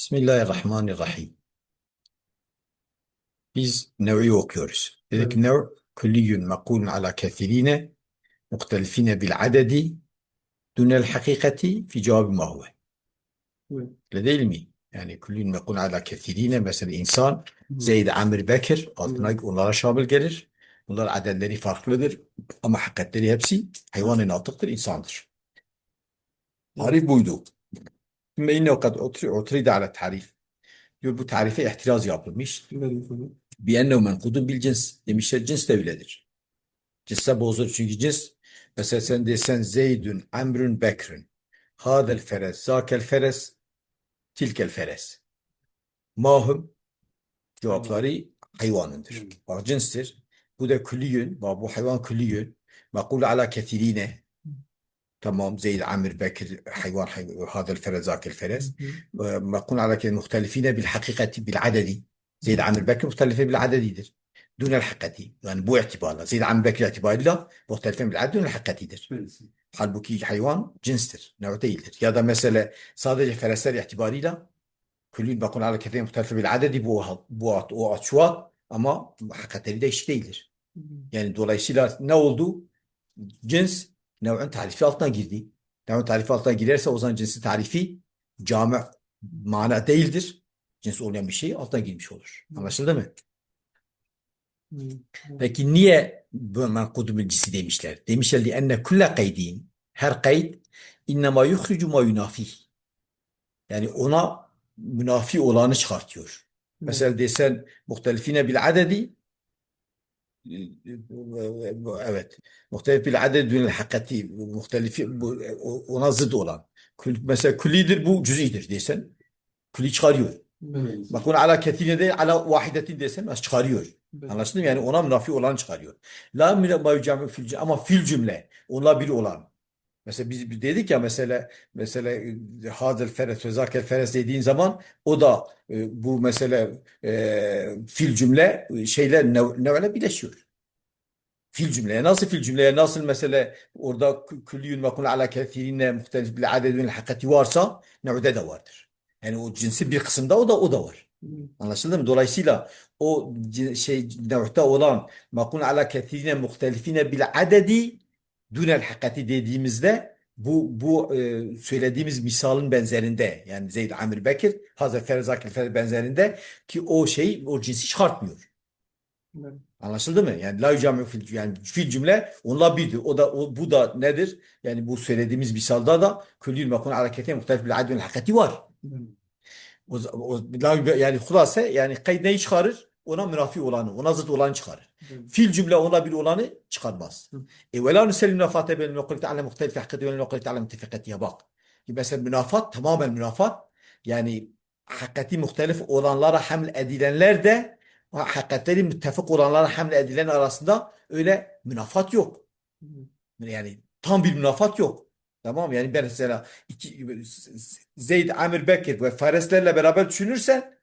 Bismillahirrahmanirrahim. Biz nev'i okuyoruz. Dedik nev külliyyün mekulun ala kethirine muhtelifine bil adedi dunel hakikati fi cevabı ma huve. Evet. Öyle değil mi? Yani küllün mekulun ala kethirine mesela insan Zeyd, Amir, Bekir altına onlara şamil gelir. Bunlar adedleri farklıdır ama hakikatleri hepsi hayvanın altıktır, insandır. Tarif buydu. Sümme innehu kad utrida ala tarif. Diyor bu tarife ihtiraz yapılmış. Biennehu menkudun bil cins. Demişler cins de öyledir. Cinse bozulur çünkü cins mesela sen desen Zeydün, Amrün, Bekrün. Hadel feres, zakel feres, tilkel feres. Mahum cevapları hayvanındır. Bak cinstir. Bu da külliyün. Bak bu hayvan külliyün. Mekul ala kethirine. تمام زي عامر بكر حيوان حي... هذا الفرز ذاك الفرز ما نقول على كده مختلفين بالحقيقة بالعدد. زي عامر بكر مختلفين بالعدد. يدر دون الحقة. دي يعني بو اعتبار زي العامر بكر اعتبار لا مختلفين بالعدد دون الحقة. يدر حال بوكي حيوان جنستر نوع تيلر يا ده مثلا صادر فرسال اعتباري لا. كلين بقول على كثير مختلفة بالعدد. بو بوات وأشوات أما حقا تريد إيش تيلر يعني دولا يسيلا نولدو جنس nev'in tarifi altına girdi. Nev'in tarifi altına girerse o zaman cinsi tarifi cami mana değildir. Cins olmayan bir şey altına girmiş olur. Anlaşıldı mı? Peki niye bu menkudumul cinsi demişler? Demişler li enne kulle kaydin her kayd innema yuhricu ma yunafih. Yani ona münafi olanı çıkartıyor. Mesela desen muhtelifine bil adedi evet muhtelif bil adedi dünel hakikati muhtelifi bu, ona zıt olan. Mesela küllidir bu cüz'idir desen külli çıkarıyor. Bak ona ala ketine değil ala vahidetin desen az çıkarıyor. Anlaşıldı mı? Yani ona münafi olan çıkarıyor. La yucami fil ama fil cümle onunla biri olan. Mesela biz dedik ya mesela mesela hadel feres ve zakel feres dediğin zaman o da e, bu mesele e, fil cümle e, şeyler nev- nevle birleşiyor. Fil cümleye nasıl fil cümleye nasıl mesele orada kü- külliyün mekun ala kethirine muhtelif bil adedin hakikati varsa nevde de vardır. Yani o cinsi bir kısımda o da o da var. Anlaşıldı mı? Dolayısıyla o şey nevhte olan makun ala kethirine muhtelifine bil adedi dunel hakikati dediğimizde bu bu e, söylediğimiz misalın benzerinde yani Zeyd Amir Bekir Hazreti Ferzak Ferzak benzerinde ki o şey o cinsi çıkartmıyor. Anlaşıldı mı? Yani la fil yani fil cümle onunla birdir. O da o, bu da nedir? Yani bu söylediğimiz misalda da küllül mekun hareketi muhtelif bil adil hakikati var. O, o, la- yani hulase yani kayd neyi çıkarır? Ona münafi olanı, ona zıt olanı çıkarır. Fil cümle ona bir olanı çıkarmaz. E ve la nusellim nafate benim nukulite ala muhtelif hakikati ve nukulite ala mütefekatiye bak. Mesela münafat tamamen münafat yani hakikati muhtelif olanlara haml edilenler de hakikatleri müttefik olanlara hamle edilen arasında öyle münafat yok. Yani tam bir münafat yok. Tamam yani ben mesela iki, Zeyd, Amir, Bekir ve Fareslerle beraber düşünürsen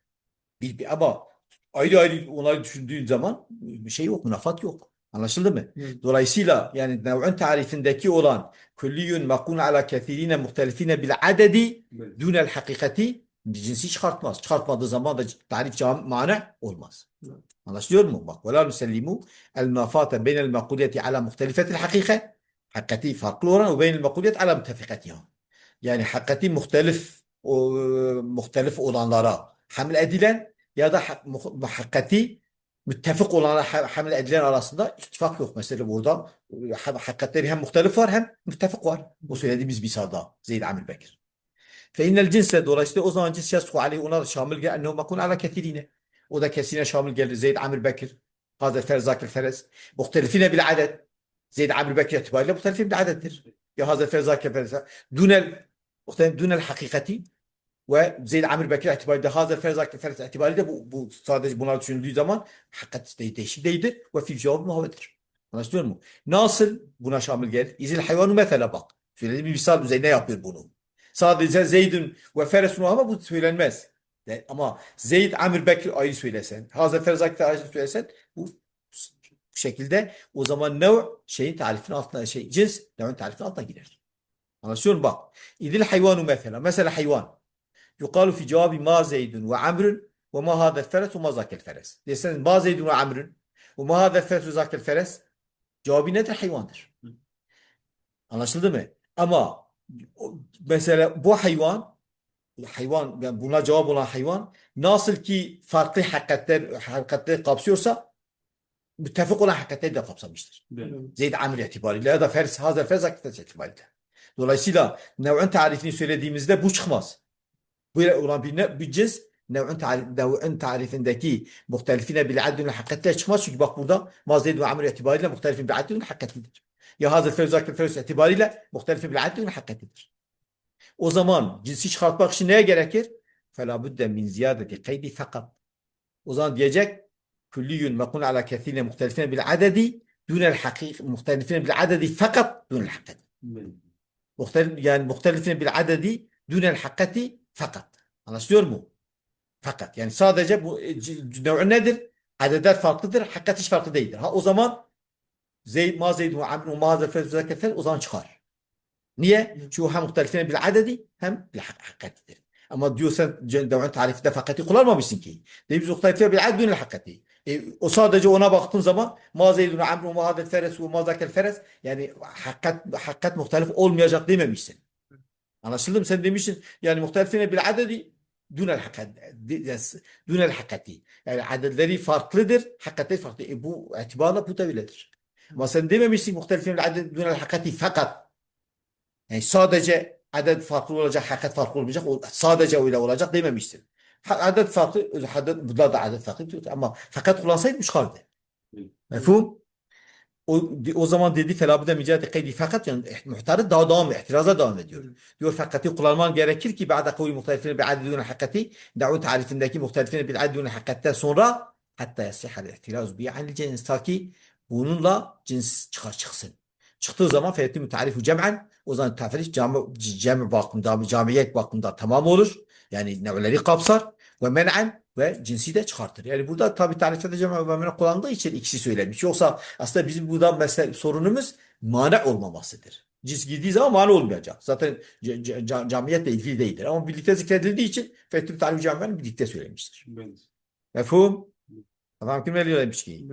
bir, bir ama ayrı ayrı onları düşündüğün zaman bir şey yok, münafat yok. Anlaşıldı mı? Evet. Dolayısıyla yani nev'ün tarifindeki olan külliyün mekun ala kethirine muhtelifine bil adedi dunel hakikati cinsi çıkartmaz. Çıkartmadığı zaman da tarif cam mana olmaz. Evet. Anlaşılıyor mu? Bak. وَلَا نُسَلِّمُ الْمَنَافَاتَ بَيْنَ الْمَقُولِيَةِ عَلَى مُخْتَلِفَةِ الْحَقِيقَةِ Hakikati farklı olan ve beynel makuliyet ala müttefikatiha. Yani hakikati muhtelif o, muhtelif olanlara hamle edilen ya da hakikati müttefik olan hamle edilen arasında ittifak yok. Mesela burada e, hakikatleri hem muhtelif var hem müttefik var. Bu söylediğimiz misalda Zeyd Amir Bekir. Fe innel cinse dolayısıyla o zaman cins yasku aleyh ona da şamil gel ennehu makun ala ketirine. O da kesine şamil geldi. Zeyd Amir Bekir, Hazret Ferzakir Ferez. Muhtelifine bil adet. Zeyd Amir Bekir itibariyle muhtelifin bil adettir. Ya Hazret Ferzakir Ferez. Dunel, muhtelif dunel hakikati ve Zeyd Amir Bekir itibariyle Hazır Ferzak Ferez itibariyle bu, bu sadece bunlar düşünüldüğü zaman hakikat de- değişik değildir ve fil cevabı muhavedir. Anlaşılıyor mu? Nasıl buna şamil gelir? İzil hayvanı mesela bak. Söylediğim bir misal üzerine yapıyor bunu. Sadece Zeyd'in ve Feres'un ama bu söylenmez. De- ama Zeyd, Amir, Bekir ayrı söylesen, Hazreti Ferzak ayrı söylesen bu şekilde o zaman nev şeyin tarifinin altına şey cins nev'in tarifinin altına girer. Anlaşıyor musun? Bak. İdil hayvanu mesela. Mesela hayvan. Yuqalu fi cevabi ma zeydun ve amrun ve ma hadel feres ve ma zakel feres. Deseniz ma zeydun ve amrun ve ma hadel feres ve zakel feres cevabı nedir? Hayvandır. Anlaşıldı mı? Ama mesela bu hayvan hayvan yani buna cevap olan hayvan nasıl ki farklı hakikatler hakikatleri kapsıyorsa müttefik olan hakikatleri de kapsamıştır. Zeyd amir itibariyle ya da fers, hazır fers hakikati itibariyle. Dolayısıyla nev'in tarifini söylediğimizde bu çıkmaz. ورابينا بجز لو انت عارف لو انت عارف ان دكي مختلفين بالعدل حقت ليش؟ ما شو جباك برضه ما زيد وعمر اعتباري له مختلفين بالعدل حقت ليش يا هذا الفيروس ذاك الفيروس اعتباري له مختلفين بالعدل حقت ليش أو زمان جنسي شخص بخش نيه gerekir فلا بد من زيادة قيد فقط. أو زمان diyecek كلي مكون على كثير مختلفين بالعدد دون الحقيقة مختلفين بالعدد فقط دون الحقيقة. مختلف يعني مختلفين بالعدد دون الحقيقة fakat. Anlaşılıyor mu? Fakat. Yani sadece bu e, nev'ü nedir? Adedler farklıdır. Hakikat hiç farklı değildir. Ha o zaman Zeyd, ma Zeyd ve Amr ma Zeker o zaman çıkar. Niye? Çünkü hem muhtelifine bil adedi hem bil hak- hakikatidir. Ama diyorsan devran tarifinde fakati kullanmamışsın ki. Değil biz muhtelifine bil adedi hakikati. E, o sadece ona baktığın zaman ma zeydun amru ma hadel feres ve ma zakel feres yani hakikat, hakikat muhtelif olmayacak dememişsin. Anlaşıldı mı? Sen demişsin yani muhtelifine bil adedi dünel hakikat dünel hakikati. Yani adedleri farklıdır, hakikatleri farklı. E, bu itibarla bu da öyledir. Ama sen dememişsin muhtelifine bil adedi dünel hakikati fakat yani sadece adet farklı olacak, hakikat farklı olmayacak, sadece öyle olacak dememişsin. Adet farklı, adet, burada da adet farklı ama fakat kullansaydı çıkardı. Mefhum? O, o zaman dedi felabüde mücadele kaydi fakat yani muhtarı daha devam itiraza devam ediyor. Diyor fakati kullanman gerekir ki ba'da kavli muhtelifine bi adedun hakikati da'u tarifindeki muhtelifine bi adedun hakikatten sonra hatta yasihal ihtiraz bi anil cins ta ki bununla cins çıkar çıksın. Çıktığı zaman feyetti mütarifu cem'en o zaman tafriş cami, cami bakımda, camiyet bakımda tamam olur. Yani nevleri kapsar ve men'en ve cinsi de çıkartır. Yani burada tabi tarif edeceğim men'en kullandığı için ikisi söylemiş. Yoksa aslında bizim burada mesele, sorunumuz mane olmamasıdır. Cins girdiği zaman mane olmayacak. Zaten camiyetle ilgili değildir. Ama birlikte zikredildiği için feyetti tarif camiyen birlikte söylemiştir. Mefhum? Tamam kim veriyor demiş ki?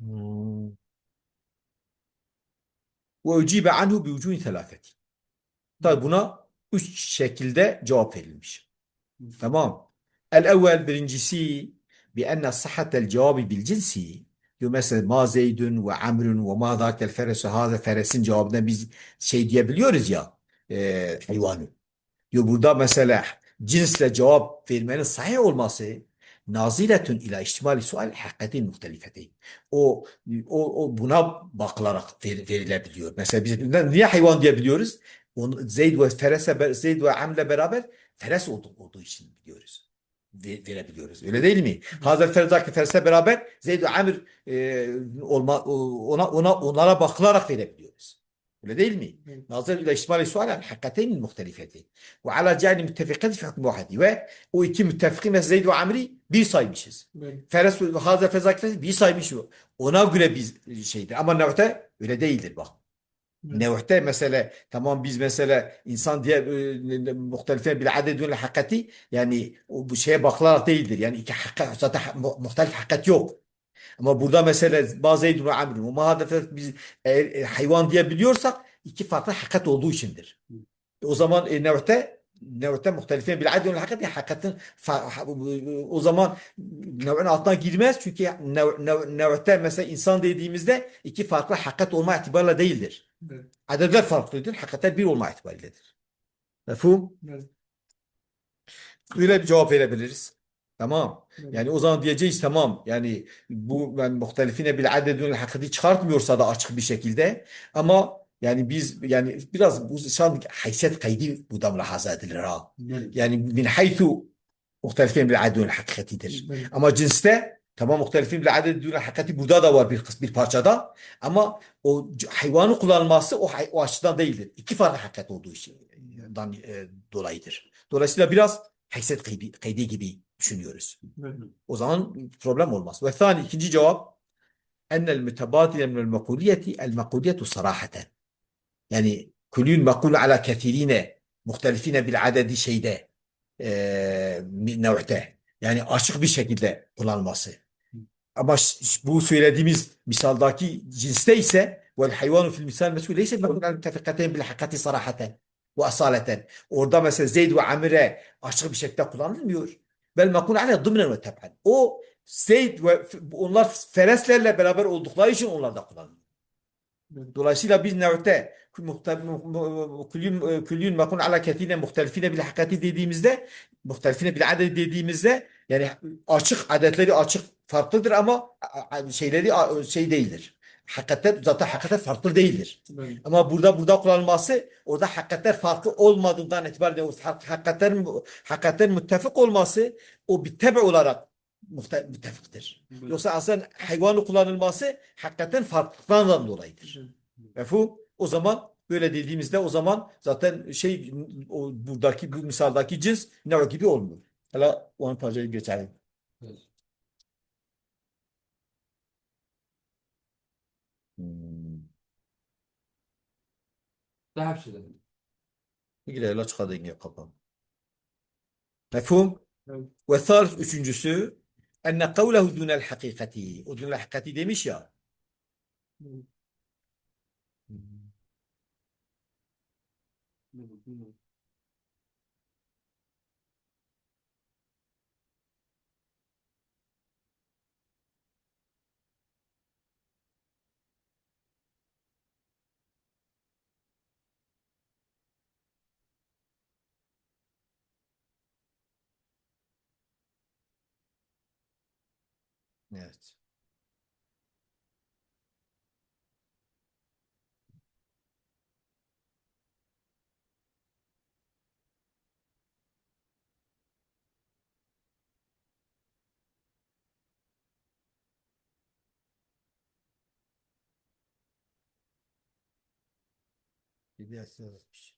Hmm. Ve ucibe anhu bi vucuhin telafeti. Tabi buna üç şekilde cevap verilmiş. Tamam. El evvel birincisi bi enne sıhhatel cevabı bil cinsi diyor mesela ma zeydun ve amrun ve ma zakel feresu haza feresin cevabına biz şey diyebiliyoruz ya e, hayvanı. Diyor burada mesela cinsle cevap vermenin sahih olması naziletun ila ihtimali sual hakikatin muhtelifetin. O, o, o buna bakılarak ver- verilebiliyor. Mesela biz niye hayvan diyebiliyoruz? Onu, Zeyd ve Ferese, Zeyd ve Amr'le beraber Feres olduğu, olduğu için biliyoruz. Ve- verebiliyoruz. Öyle değil mi? Hazır Ferzaki Feres'le beraber Zeyd ve Amr e, olma, ona, ona, onlara bakılarak verebiliyoruz. Öyle değil mi? Nazır ile ihtimali sual hakikaten muhtelifetin. Ve ala cani müttefikati fi hükmü vahidi. Ve o iki müttefiki mesela Zeyd ve Amr'i bir saymışız. Feres ve Hazır Ferzaki Feres bir saymış. Ona göre bir şeydir. Ama Nev'te öyle değildir bak. Nev'te mesela tamam biz mesela insan diye e, muhtelife bil adedün hakikati yani o bu şeye bakılarak değildir. Yani iki hakikat zaten muhtelif hakikat yok. Ama burada mesela bazı ve Amr ve mahadefet biz eğer e, hayvan diyebiliyorsak iki farklı hakikat olduğu içindir. O zaman e, nev'te nev'te muhtelife bil adedün hakikati hakikatin o zaman nev'in altına girmez çünkü nev, nev, nev'te mesela insan dediğimizde iki farklı hakikat olma itibarıyla değildir. Adedler farklıdır. Hakikatler bir olma itibarıyledir. Mefhum? Öyle bir cevap verebiliriz. Tamam. Yani o zaman diyeceğiz tamam. Yani bu yani muhtelifine bile adedün hakikati çıkartmıyorsa da açık bir şekilde ama yani biz yani biraz bu şu an haysiyet kaydı bu da mülahaza edilir ha. Yani min haythu muhtelifin bil adedün hakikatidir. Ama cinste tamam muhtelifin bile adet dünya hakikati burada da var bir bir parçada ama o hayvanı kullanılması o, hay- o açıdan değildir. İki farklı hakikat olduğu içindan e, dolayıdır. Dolayısıyla biraz haysiyet kaydı, kaydı gibi düşünüyoruz. O zaman problem olmaz. Ve thani ikinci cevap ennel mütebatile minel mekuliyeti el mekuliyetu sarahaten. Yani kulün mekul ala kethirine muhtelifine bil adedi şeyde e. Yani açık bir şekilde kullanılması. Ama bu söylediğimiz misaldaki cinste ise vel hayvanu fil misal mesul leyse mekul ala tefikaten bil hakati sarahaten ve asaleten. Orada mesela Zeyd ve Amire açık bir şekilde kullanılmıyor. Bel makul ale dımnen ve teb'an. O Zeyd ve onlar fereslerle beraber oldukları için onlar da kullanılıyor. Dolayısıyla biz nevte küllün küllün makun ala ketine muhtelifine bil hakikati dediğimizde muhtelifine bil adedi dediğimizde yani açık adetleri açık farklıdır ama şeyleri şey değildir. Hakikatler zaten hakikatler farklı değildir. Ama burada burada kullanılması orada hakikatler farklı olmadığından itibaren o hak- hakikatlerin hakikatlerin müttefik olması o bir tebe olarak müttefiktir. Yoksa aslında hayvanı kullanılması hakikaten farklılıktan dolayıdır. Mefhum? O zaman böyle dediğimizde o zaman zaten şey o buradaki bu misaldaki cins ne gibi olmuyor. Hala onu parçayı geçelim. Hmm. Daha bir şey dedim. İlgiyle çıkardığın gibi kapan. Mefhum? Evet. Ve thalith üçüncüsü enne kavlehu dunel hakikati. O dunel hakikati demiş ya. Evet. İlyas yazmış.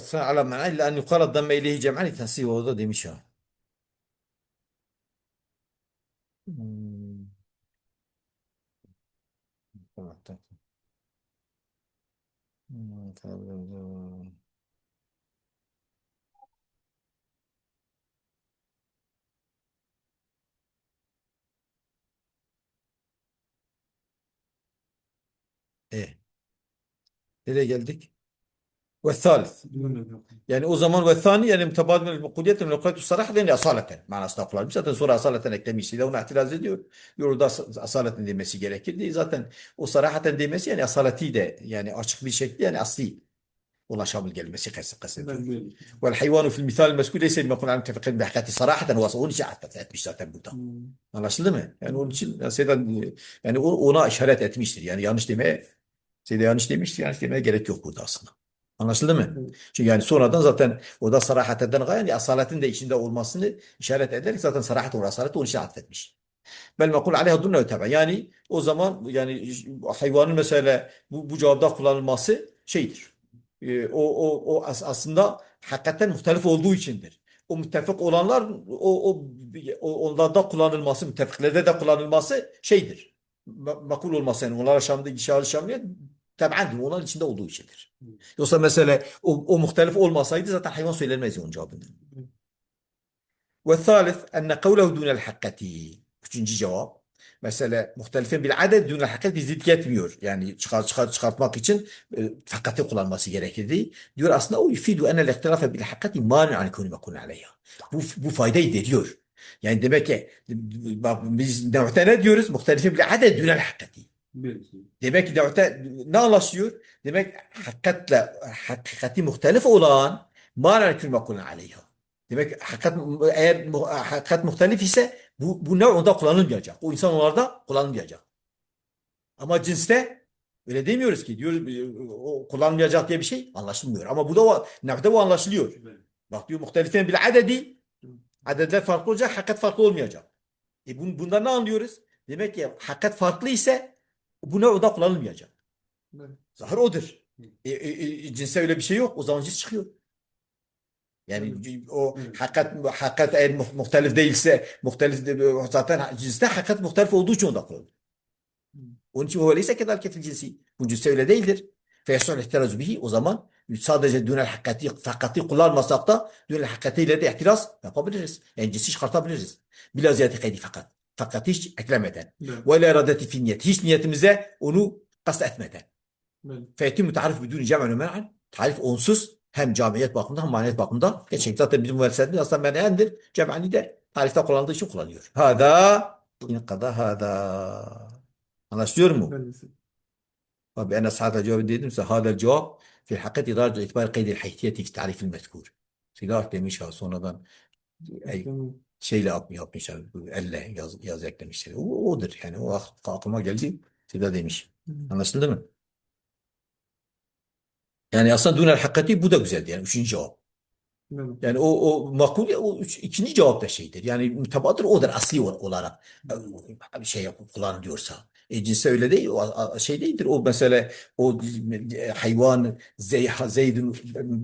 Sen alamen illa en yukarı damme ileyhi cem'an tansiye orada demiş ha. Hmm. E. Nereye geldik? Ve thalith. Yani o zaman ve thani yani mütebadil mekuliyet mekuliyet sarah yani asaleten manasında kullanmış. Zaten sonra asaleten eklemiş. De ona itiraz ediyor. Yolda asaleten demesi gerekirdi. Zaten o sarahaten demesi yani asaleti de yani açık bir şekilde yani asli ulaşabil gelmesi kası. Vel hayvanu fil misal meskul leyse mekul an tefekin bi hakikati sarahaten ve onun için etmiş zaten burada. Anlaşıldı mı? Yani onun için Seydan yani ona işaret etmiştir. Yani yanlış demeye Seydan yanlış demiştir. Yanlış demeye gerek yok burada aslında. Anlaşıldı mı? Çünkü yani sonradan zaten orada sarahateden gaye yani asaletin de içinde olmasını işaret ederek zaten sarahat ve asalet onu işaret etmiş. Bel mekul aleyha dunne tebe. Yani o zaman yani hayvanın mesela bu, bu cevapta kullanılması şeydir. Ee, o, o, o as- aslında hakikaten muhtelif olduğu içindir. O müttefik olanlar o, o, o onlarda kullanılması, müttefiklerde de kullanılması şeydir. Ma- Makul olması yani onlara Şam'da Şam'da tebendir. Onların içinde olduğu içindir. Yoksa mesela o, o muhtelif olmasaydı zaten hayvan söylenmezdi onun cevabında. Ve thalith enne kavlehu dunel hakkati. Üçüncü cevap. Mesela muhtelifin bil aded dunel hakkat bir zid yetmiyor. Yani çıkar, çıkar, çıkartmak için e, hakkati kullanması gerekirdi. Diyor aslında o yufidu enel ihtilafe bil hakkati mani an kuni mekun aleyha. Bu, bu faydayı veriyor. Yani demek ki bak biz ne diyoruz? Muhtelifin bil aded dunel hakkati. Demek ki devlete ne anlaşıyor? Demek hakikatle hakikati muhtelif olan mâlen kül mekulun aleyha. Demek hakikat eğer hakikat muhtelif ise bu, bu ne onda kullanılmayacak. O insan onlarda kullanılmayacak. Ama cinste öyle demiyoruz ki diyoruz o kullanılmayacak diye bir şey anlaşılmıyor. Ama bu da o, nefte bu anlaşılıyor. Bak diyor muhtelifin bil adedi adedler farklı olacak, hakikat farklı olmayacak. E bun, bundan ne anlıyoruz? Demek ki hakikat farklı ise bu ne o da kullanılmayacak. Zahir odur. E, e, e, öyle bir şey yok. O zaman cins çıkıyor. Yani o hakikat hakikat eğer mu- muhtelif değilse muhtelif de- zaten cinste hakikat muhtelif olduğu için onda kullanılır. Onun için o leyse kedalike fil cinsi. Bu cinste öyle değildir. Feyasul ihtirazu bihi o zaman sadece dünel hakikati, hakikati kullanmasak da dünel hakikatiyle de ihtiraz yapabiliriz. Yani cinsi çıkartabiliriz. Bila ziyade kaydi fakat. Fakat hiç eklemeden. Ve la iradeti fi niyet. Hiç niyetimize onu kast etmeden. Fethi müteharif bidun cem'en men'an. Tarif onsuz hem camiyet bakımından hem maneviyet bakımından geçecek. Zaten bizim müessesimiz aslında men'endir. Cem'ani de tarifte kullandığı için kullanıyor. Hada inkada hada. Anlaşılıyor mu? Tabi en ashabda cevabı dedim size hadel cevap fil hakikat idarcu itibari kaydil haytiyeti tarifil mezkur. Silah demiş ya sonradan şeyle yapmışlar. Elle yaz, yaz eklemişler. O, odur yani. O ak- aklıma geldi. Silah demiş. Anlaşıldı mı? Yani aslında dünel hakikati bu da güzeldi. Yani üçüncü cevap. Yani o, o makul ya, o üç, ikinci cevap da şeydir. Yani mütebadır odur asli ol- olarak şey kullanılıyorsa. E, cinse öyle değil. O a- şey değildir. O mesele o e, hayvan zey, zeydun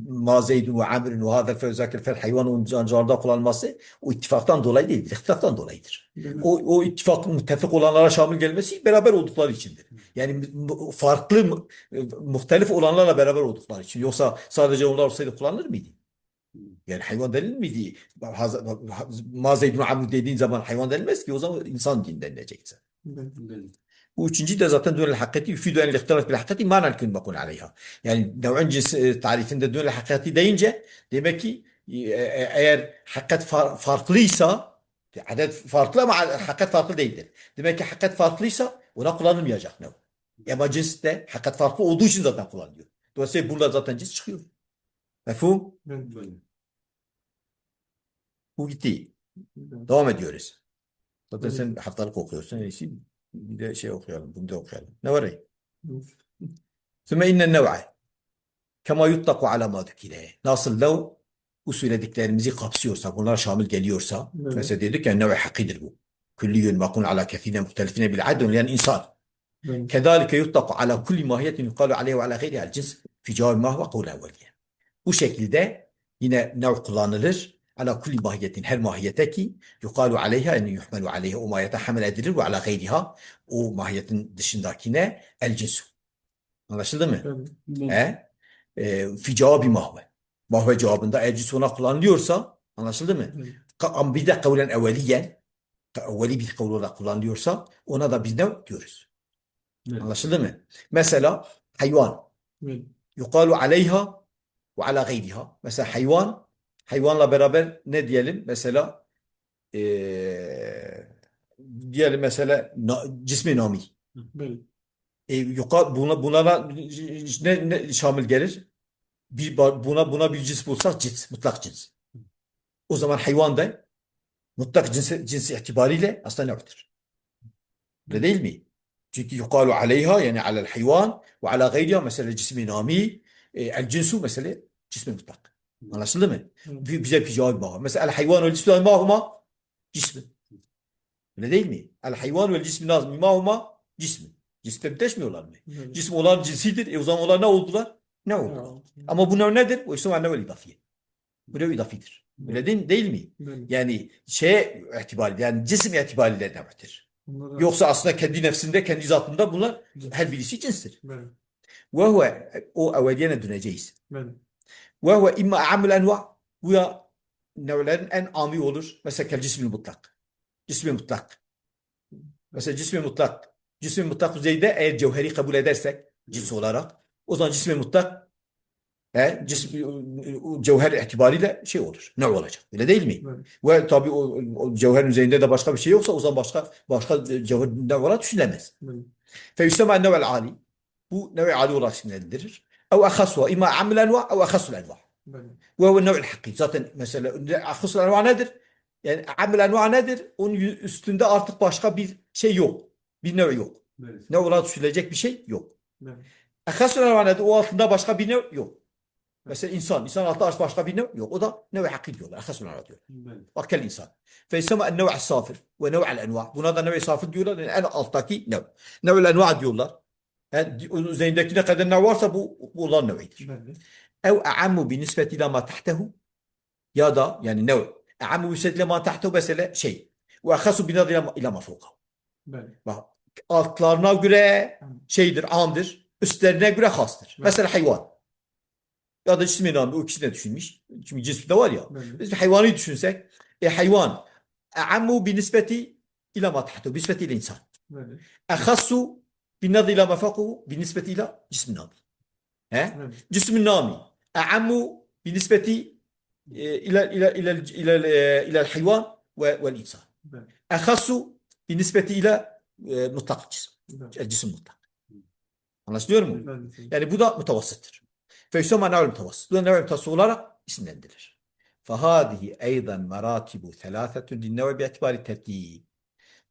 ma zeydun ve amrun ve hadel fevzakil fel hayvanun cancarda kullanılması o ittifaktan dolayı değil. İhtilaftan dolayıdır. O, o ittifak müttefik olanlara şamil gelmesi beraber oldukları içindir. Yani farklı mu- muhtelif olanlarla beraber oldukları için. Yoksa sadece onlar olsaydı kullanılır mıydı? Yani hayvan delil miydi? Ma zeydun amru dediğin zaman hayvan denilmez ki o zaman insan din denilecekse. Evet. Dönel hakikati yufidu en ihtilaf bil hakikati manen kün bakun aleyha. Yani nev'in cins e, tarifinde dönel hakikati deyince demek ki eğer hakikat far- farklıysa adet farklı ama hakikat farklı değildir. Demek ki hakikat farklıysa ona kullanılmayacak nev. Ama cins de hakikat farklı olduğu için zaten kullanılıyor. Dolayısıyla burada zaten cins çıkıyor. Mefhum? Bu gitti. Devam ediyoruz. Zaten sen haftalık okuyorsun. En iyisi bir de şey okuyalım, bunu da okuyalım. Ne var Sümme innen nev'e kema yutlaku ala ma dükile. Nasıl lev bu söylediklerimizi kapsıyorsa, bunlar şamil geliyorsa, evet. mesela dedik ya nev'e hakidir bu. Külliyün makun ala kefine muhtelifine bil adun yani insan. Kedalike yutlaku ala kulli mahiyetin yukalu aleyhi ve ala gayri el cins fi cevabimah ve kule evveliye. Bu şekilde yine nev kullanılır. Ala kulli mahiyetin her mahiyete ki yukalu aleyha yani yuhmelu aleyha o mahiyete hamel edilir ve ala gayriha o mahiyetin dışındakine el cinsu. Anlaşıldı mı? Evet. He? E, fi cevabı mahve. Mahve cevabında eğer cins ona kullanılıyorsa anlaşıldı mı? Evet. Bir de kavlen evveliyen evveli bir kavl olarak kullanılıyorsa ona da biz ne diyoruz? Anlaşıldı mı? Mesela hayvan. Evet. Yukalu aleyha ve ala gayriha. Mesela hayvan, hayvanla beraber ne diyelim? Mesela eee diyelim mesela na, cismi nami. Evet. E, yuka, buna, bunlara ne, ne şamil gelir? Bir, buna, buna bir cins bulsak cins, mutlak cins. O zaman hayvan da mutlak cinsi, cinsi itibariyle aslında ne'dir. Öyle değil mi? Çünkü yukalu aleyha yani alel hayvan ve ala gayriha mesela cismi nami e, el cinsu mesela cismi mutlak. Anlaşıldı mı? Bir- Bize bir cevap var. Mesela el hayvan ve cismi ma huma cismi. Öyle değil mi? El hayvan ve cismi nazmi ma huma cismi. Cisme biteşmiyorlar mı? Evet. Cisim olan cinsidir. E o zaman onlar ne oldular? Ne oldular? Ama bu ne nedir? O isim anne ve idafiye. Bu ne idafidir. Öyle değil, değil mi? Evet. Yani şey itibariyle yani cisim itibariyle ne'tir. Bunlar- Yoksa aslında kendi nefsinde, kendi zatında bunlar her birisi cinstir. Ve huve o evveliyene döneceğiz. Evet. Ve huve imma amül enva. Bu ya nevlerin en ami olur. Mesela kel cismi mutlak. Cismi mutlak. Mesela cismi mutlak. Cismi mutlak düzeyde eğer cevheri kabul edersek cins olarak o zaman cismi mutlak he, cismi, cevher itibariyle şey olur. Ne olacak? Öyle değil mi? Evet. Ve tabii o, o cevherin üzerinde de başka bir şey yoksa o zaman başka başka cevher ne olarak düşünülemez. Evet. Fe yüsema nevel ali. Bu nevel ali olarak isimlendirilir. أو اخص إما عم الأنواع أو أخص الأنواع وهو النوع الحقيقي ذات مثلا أخص الأنواع نادر يعني عم الأنواع نادر اون üstünde artık başka bir şey yok. Bir nevi yok. Ne olan sürülecek bir şey yok. اخص الانواع نادر o altında başka bir nevi yok. مثلا insan, انسان altında başka bir növ yok. O da növ hakik diyorlar. Akas önerme diyorlar. Bak kel insan. Feysema en növ safir ve növ el enva. Buna da növ نوع diyorlar. Yani en üzerindeki ne kadar ne varsa bu, olan nevidir. Ev a'ammu bi nispeti ila ma tahtehu ya da yani nev a'ammu bi nispeti ila ma tahtehu mesela şey ve akhasu bi nadri ila ma fukahu. Bak altlarına göre şeydir, amdır. Üstlerine göre hastır. Evet. Mesela hayvan. Ya da cismin amdı. O ikisini de düşünmüş. Çünkü cismi de var ya. Evet. Biz hayvanı düşünsek. E, hayvan. Ammu bi nispeti ila ma. Bi nispeti ila insan. Evet. Ehassu بالنظر إلى ما فوقه بالنسبة إلى جسم النامي ها؟ بله جسم النامي أعم بالنسبة إلى إلى إلى إلى إلى الحيوان والإنسان بله أخص بالنسبة إلى مطلق الجسم بله الجسم المطلق Anlaşılıyor mu? Yani bu da mutavassıttır. Feyüsema nev'l mutavassıt. Bu da nev'l mutavassıt olarak isimlendirilir. فهذه أيضا مراتب ثلاثة للنوع باعتبار الترتيب.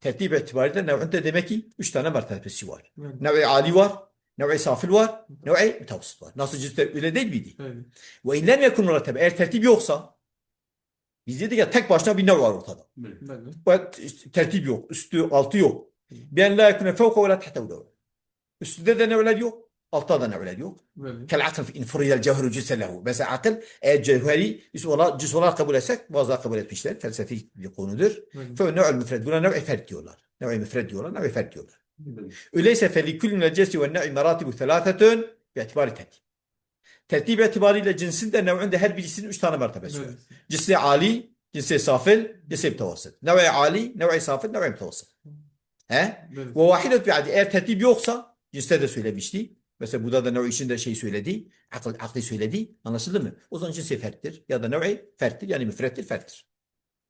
tertip itibariyle nev'inde demek ki üç tane mertebesi var. Evet. Nev'i Ali var, nev'i Safil var, nev'i Mütevasıt var. Nasıl cilde öyle değil miydi? Evet. Ve illem yekun muratebe. Eğer tertip yoksa biz dedik ya tek başına bir nev var ortada. Evet. Ve tertip yok. Üstü, altı yok. Ben la yekune fevka ve la tahta Üstünde de nevler yok. Altta da ne öyle yok. Evet. Kel akıl infuriyel cevheru cüsse lehu. Mesela akıl eğer cevheri e, cüs olarak kabul etsek bazılar kabul etmişler. Felsefi bir konudur. Evet. Fe ne'ül müfred. Buna ne'ül ferd diyorlar. Ne'ül müfred diyorlar. Ne'ül ferd diyorlar. Öyleyse felikül necesi ve ne'i meratibu thelâfetün bir itibari tertip. Tertip itibariyle cinsin de nev'inde her birisinin üç tane mertebesi var. Cinsi ali, cinsi safil, cinsi mütevasıt. Nev'i ali, nev'i safil, nev'i mütevasıt. He? Ve vahidet bir adi. Eğer tertip yoksa cinste de söylemişti. Mesela Buda'da Nev'i için de şey söyledi, akıl, aklı söyledi. Anlaşıldı mı? O zaman cinsi şey ferttir. Ya da Nev'i ferttir. Yani müfrettir, ferttir.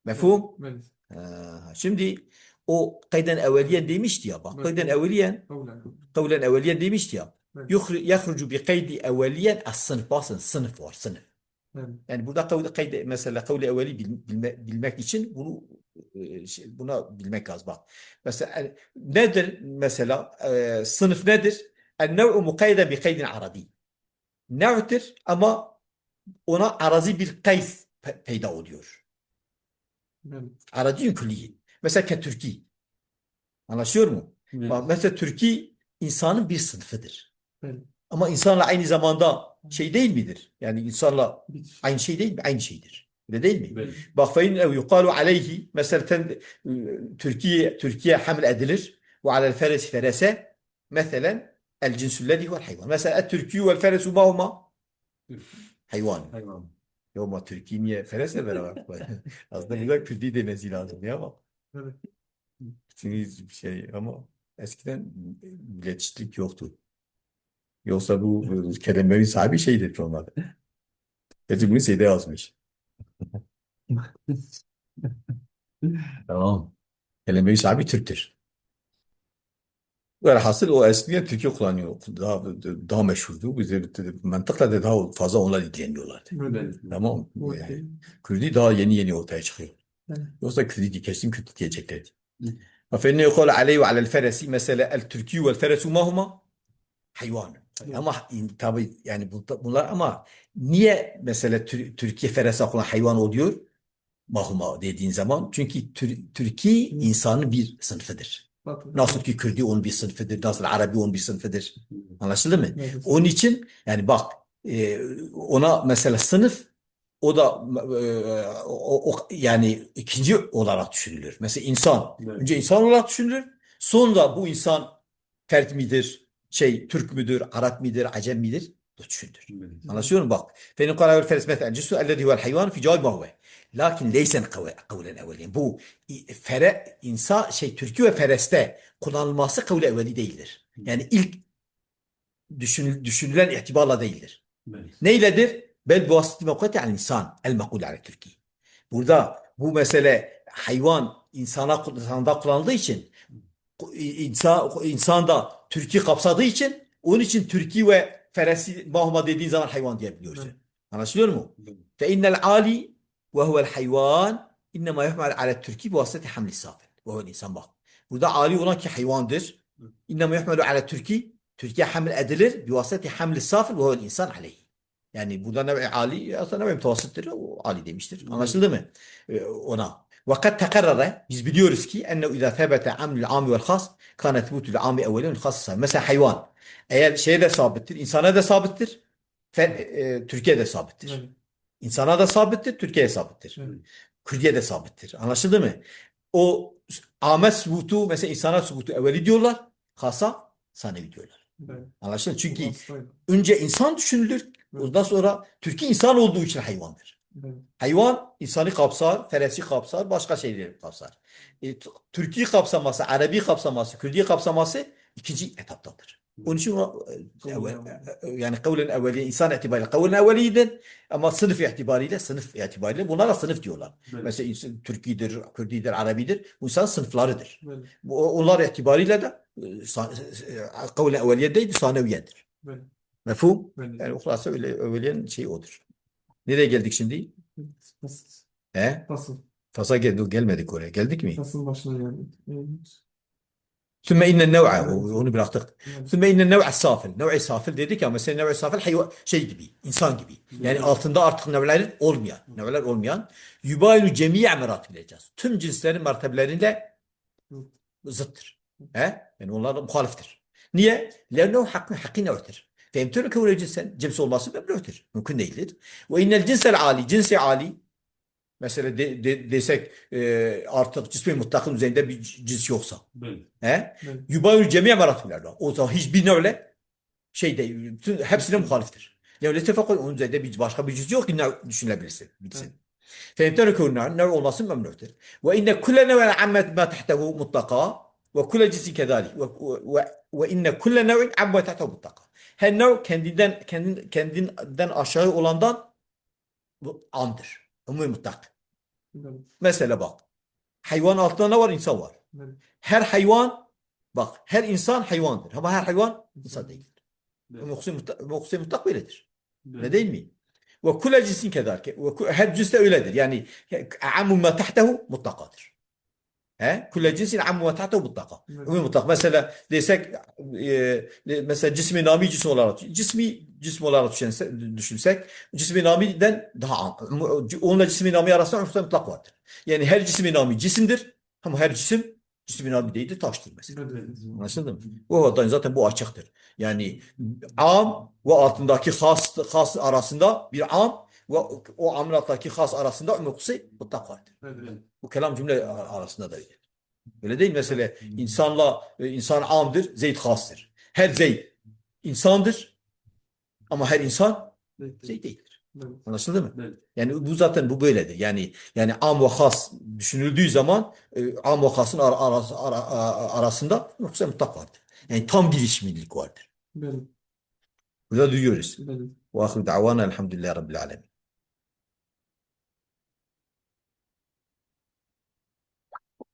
Mefhum? Evet. Ha, şimdi o kayden evveliyen demişti ya. Bak evet. kayden evveliyen. Kavlen evveliyen demişti ya. Evet. Yahrucu bi kaydi evveliyen as sınıf. Basın sınıf var sınıf. Evet. Yani burada kavli, kayde, mesela kavli evveli bilme, bilmek için bunu e, şey, buna bilmek lazım. Bak. Mesela nedir mesela e, sınıf nedir? El-nev'u mukayda bi kaydin aradi. Nev'tir ama ona arazi bir kays pe peyda oluyor. Evet. Aracın külliyi. Mesela ke Türkiye. Anlaşıyor mu? Evet. Mesela Türkiye insanın bir sınıfıdır. Evet. Ama insanla aynı zamanda şey değil midir? Yani insanla aynı şey değil mi? Aynı şeydir. Öyle değil mi? Evet. Bak fein ev yukalu aleyhi mesela Türkiye Türkiye hamil edilir ve alel feres ferese mesela el cinsüllezi huvel hayvan. Mesela el Türkiye vel feresu ma huma? Hayvan. حيوان Ya ama Türkiye niye feresle beraber? Aslında güzel Kürdi demesi lazım ya ama. بله Çünkü bir şey ama eskiden iletişimlik yoktu. Yoksa bu e, kelimenin sahibi şeydir normalde. Gerçi bunu şeyde yazmış. Tamam. Kelimenin sahibi Türktür. Velhasıl o eskiden Türkiye kullanıyor. Daha, daha meşhurdu. Bize mantıkla da daha fazla onlar ilgileniyorlardı. بله Tamam. Yani Kürdi daha yeni yeni ortaya çıkıyor. Evet. Yoksa Kürdi değil, kesin Kürdi diyeceklerdi. Evet. فإنه يقول عليه وعلى الفرس مثلا التركي والفرس ما هما hayvan. Ama tabi yani bu- bunlar ama niye mesela Tür- Türkiye ferese olan hayvan oluyor? Mahuma dediğin zaman. Çünkü Tür- Türkiye insanın bir sınıfıdır. Nasıl ki Kürdi onun bir sınıfıdır, nasıl Arabi onun bir sınıfıdır. Anlaşıldı mı? Evet. Onun için yani bak e, ona mesela sınıf o da e, o, o, yani ikinci olarak düşünülür. Mesela insan. Evet. Önce insan olarak düşünülür. Sonra bu insan Türk midir? Şey Türk müdür? Arap midir? Acem midir? Bu düşünülür. Evet. Anlaşıyor musun? Bak. Fenin karar felsefet encüsü ellezî vel hayvan fi cevâb mahve. Lakin leysen kavlen evveliyen. Bu fere, insan şey türkü ve fereste kullanılması kavle evveli değildir. Yani ilk düşünül, düşünülen itibarla değildir. Evet. Neyledir? Bel vasıtı mevkati al insan el makul ala türki. Burada bu mesele hayvan insana insanda kullanıldığı için insan, insanda türkü kapsadığı için onun için türkü ve feresi mahma dediğin zaman hayvan diyebiliyorsun. Evet. Anlaşılıyor mu? Fe innel ali ve huvel hayvan innema yuhmal ala Türkiye bu vasıtı hamli safir. Ve huvel insan bak. Burada ali olan ki hayvandır. İnnema yuhmalu ala Türkiye Türkiye hamil edilir bi vasıtı hamli safir ve huvel insan aleyhi. Yani burada nev'i ali aslında nev'i mütevassıttır. O ali demiştir. Anlaşıldı mı? Ee, ona. وقد تقرر biz biliyoruz ki ennehu izâ thebete amlül âmi vel has kâne thubutul âmi evvelen vel has Mesela hayvan eğer şeye de sabittir, insana da sabittir, fe, e, Türkiye de sabittir. İnsana da sabittir, Türkiye'ye sabittir. Evet. Kürdiye de sabittir. Anlaşıldı mı? O Ahmet subutu mesela insana subutu evveli diyorlar. Hasa sanevi diyorlar. Evet. Anlaşıldı mı? Çünkü önce insan düşünülür. Evet. Ondan sonra Türkiye insan olduğu için hayvandır. Evet. Hayvan insanı kapsar, feresi kapsar, başka şeyleri kapsar. E, Türkiye kapsaması, Arabi kapsaması, Kürdiye kapsaması ikinci etaptadır. E, yani kavlen evveliye insan itibariyle kavlen evveliyedir ama sınıf itibariyle sınıf itibariyle bunlara sınıf diyorlar. Evet. Mesela insan, Türkiye'dir, Kürdidir, Arabidir. Bu insan sınıflarıdır. Evet. Onlar itibariyle de kavlen evveliyedeydi, sanaviyedir. Evet. Mefhum? Evet. Yani hulasa öyle evveliyenin şeyi odur. Nereye geldik şimdi? Nasıl? He? Nasıl? Fas'a geldik, gelmedik oraya. Geldik mi? Nasıl başına geldi? Evet. ثم إن النوع Evet. onu bıraktık. Evet. ثم إن النوع السافل. Nev'i safil dedik ya mesela nev'i safil hayvan şey gibi, insan gibi. Yani altında artık nevlerin olmayan, nevler olmayan yubaynu cemiye meratibileceğiz. Tüm cinslerin mertebelerinde zıttır. He? Yani onlarla muhaliftir. Niye? لأنه hakkın hakkı nev'tir. فيمتلك كونه cinsen cins olması memnuhtur. Mümkün değildir. Ve innel cinsel ali, cinsi ali Mesela de, de, desek e, artık cismi mutlakın üzerinde bir cins yoksa. Evet. He? Evet. Yubayül cemiye meratimlerle. O zaman hiçbir nevle şeyde bütün, hepsine muhaliftir. Nevle tefakkur onun üzerinde bir, başka bir cins yok ki düşünebilirsin. Bilsin. Evet. Fehimtenekûn nar, nar olması memnundur. Ve inne kulle nev'en ammet ma tahtehu mutlaka ve kulle cinsin kedalik. Ve, ve, ve inne kulle nev'in ammet tahtehu mutlaka. Her nev kendinden, kendinden aşağı olandan andır. أمي متاقة نعم. مسألة بق حيوان أطلع نور ينصور نعم. هر حيوان بق هر إنسان حيوان هما هر حيوان إنسان ديجر مقصي متاقة ولدر لدين مين؟ وكل جسم كذلك. وكل هر جسد ولدر يعني عام ما تحته متقادر He? Kule cinsin tahtehu mutlaka. Ümumi mutlak. Mesela desek e, mesela cismi nami cisim olarak cismi cisim olarak düşünsek, cismi namiden daha onunla cismi nami arasında muhsin mutlak vardır. Yani her cismi nami cisimdir ama her cisim cismi nami değildir taştır mesela. Anlaşıldı mı? O yüzden zaten bu açıktır. Yani am ve altındaki has, has arasında bir am ve o amın altındaki has arasında umuksi mutlak vardır. Evet. Bu kelam cümle arasında da öyle. Öyle değil mi? Mesela insanla e, insan amdır, Zeyd hastır. Her Zeyd insandır ama her insan. Zeyd değildir. Anlaşıldı mı? Evet. Yani bu zaten bu böyledir. Yani yani am ve has düşünüldüğü zaman e, am ve hasın ara- arası- ara- a- arasında yoksa mutlak vardır. Yani tam bir işmillik vardır. Evet. Burada duyuyoruz. Evet. Ve ahiru davana elhamdülillahi rabbil alemin.